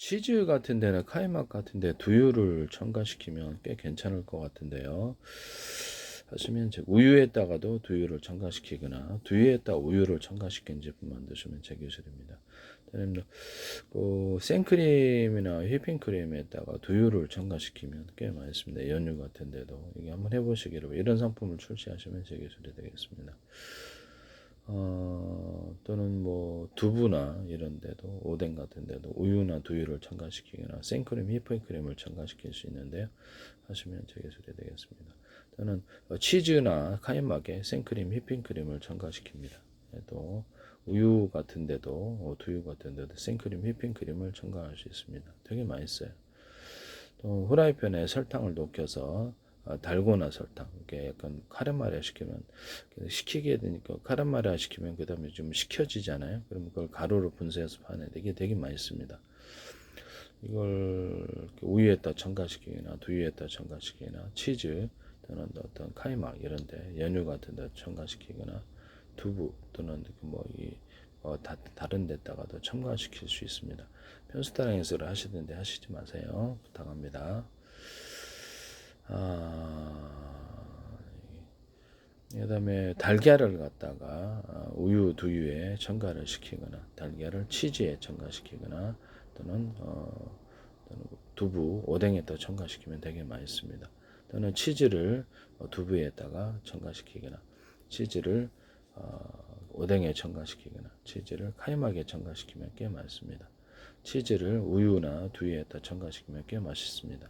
치즈 같은 데는 카이막 같은 데 두유를 첨가시키면 꽤 괜찮을 것 같은데요. 하시면 우유에다가도 두유를 첨가시키거나 두유에다 우유를 첨가시킨 제품 만드시면 제 기술입니다. 그다음에 그 생크림이나 휘핑크림에다가 두유를 첨가시키면 꽤 많습니다. 연유 같은 데도 이게 한번 해보시기로 이런 상품을 출시하시면 제 기술이 되겠습니다. 어, 또는 뭐 두부나 이런 데도 오뎅 같은 데도 우유나 두유를 첨가시키거나 생크림, 휘핑크림을 첨가시킬 수 있는데요. 하시면 제 기술이 되겠습니다. 또는 어, 치즈나 카이막에 생크림, 휘핑크림을 첨가시킵니다. 또 우유 같은 데도 어, 두유 같은 데도 생크림, 휘핑크림을 첨가할 수 있습니다. 되게 맛있어요. 또 후라이팬에 설탕을 녹여서 어, 달고나 설탕 이게 약간 카르마레 시키면 식히게 되니까 카르마레 시키면 그 다음에 좀 식혀지잖아요. 그러면 그걸 가루로 분쇄해서 파는데 이게 되게 맛있습니다. 이걸 우유에다 첨가시키거나 두유에다 첨가시키거나 치즈 또는 어떤 카이막 이런데 연유 같은 데 첨가시키거나 두부 또는 뭐이 어, 다, 다른 데다가도 첨가시킬 수 있습니다. 편수다랑에서 하시던데 하시지 마세요. 부탁합니다. 아, 그다음에 달걀을 갖다가 아, 우유 두유에 첨가를 시키거나 달걀을 치즈에 첨가시키거나 또는 어, 또는 두부 오뎅에다 첨가시키면 되게 맛있습니다. 또는 치즈를 어, 두부에다가 첨가시키거나 치즈를 어, 오뎅에 첨가시키거나 치즈를 카이막에 첨가시키면 꽤 맛있습니다. 치즈를 우유나 두유에다 첨가시키면 꽤 맛있습니다.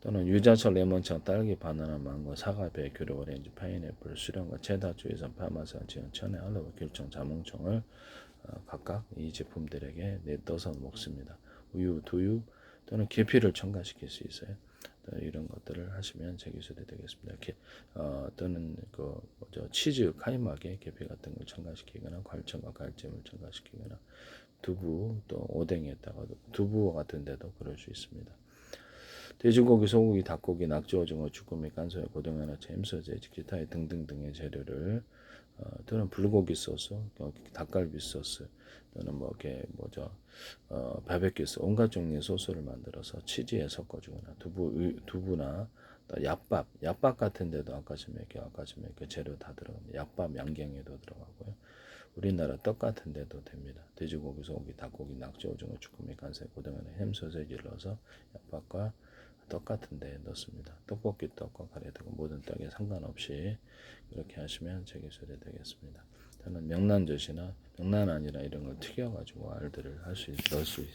또는 유자철, 레몬청, 딸기, 바나나, 망고, 사과, 배, 귤, 오렌지, 파인애플, 수령과 체다, 주의선, 파마산, 지원, 천혜, 알로브, 귤청, 자몽청을 어, 각각 이 제품들에게 내떠서 먹습니다. 우유, 두유 또는 계피를 첨가시킬 수 있어요. 또 이런 것들을 하시면 제 기술이 되겠습니다. 이렇게 어, 또는 그 뭐죠 치즈 카이막에 계피 같은 걸 첨가시키거나 괄청과 갈증을 첨가시키거나 두부 또 오뎅에다가도 두부 같은 데도 그럴 수 있습니다. 돼지고기, 소고기, 닭고기, 낙지, 오징어, 주꾸미, 간소에 고등어나 잼소재, 기타 등등 등의 재료를 어, 또는 불고기 소스, 어, 닭갈비 소스, 또는 뭐 이렇게 뭐죠, 어, 바베큐 소스, 온갖 종류의 소스를 만들어서 치즈에 섞어주거나 두부, 의- 두부나 또 얍밥, 얍밥 같은 데도 아까 좀 이렇게 아까 좀 이렇게 재료 다 들어갑니다. 얍밥 양갱에도 들어가고요. 우리나라 떡 같은 데도 됩니다. 돼지고기, 소고기, 닭고기, 낙지, 오징어, 주꾸미, 간세, 고등어나 햄 소세지를 넣어서 얍밥과 떡 같은 데 넣습니다. 떡볶이 떡과 가래떡 모든 떡에 상관없이 그렇게 하시면 제 기술이 되겠습니다. 저는 명란젓이나 명란안이나 이런 걸 튀겨가지고 알들을 할 수 넣을 수 있,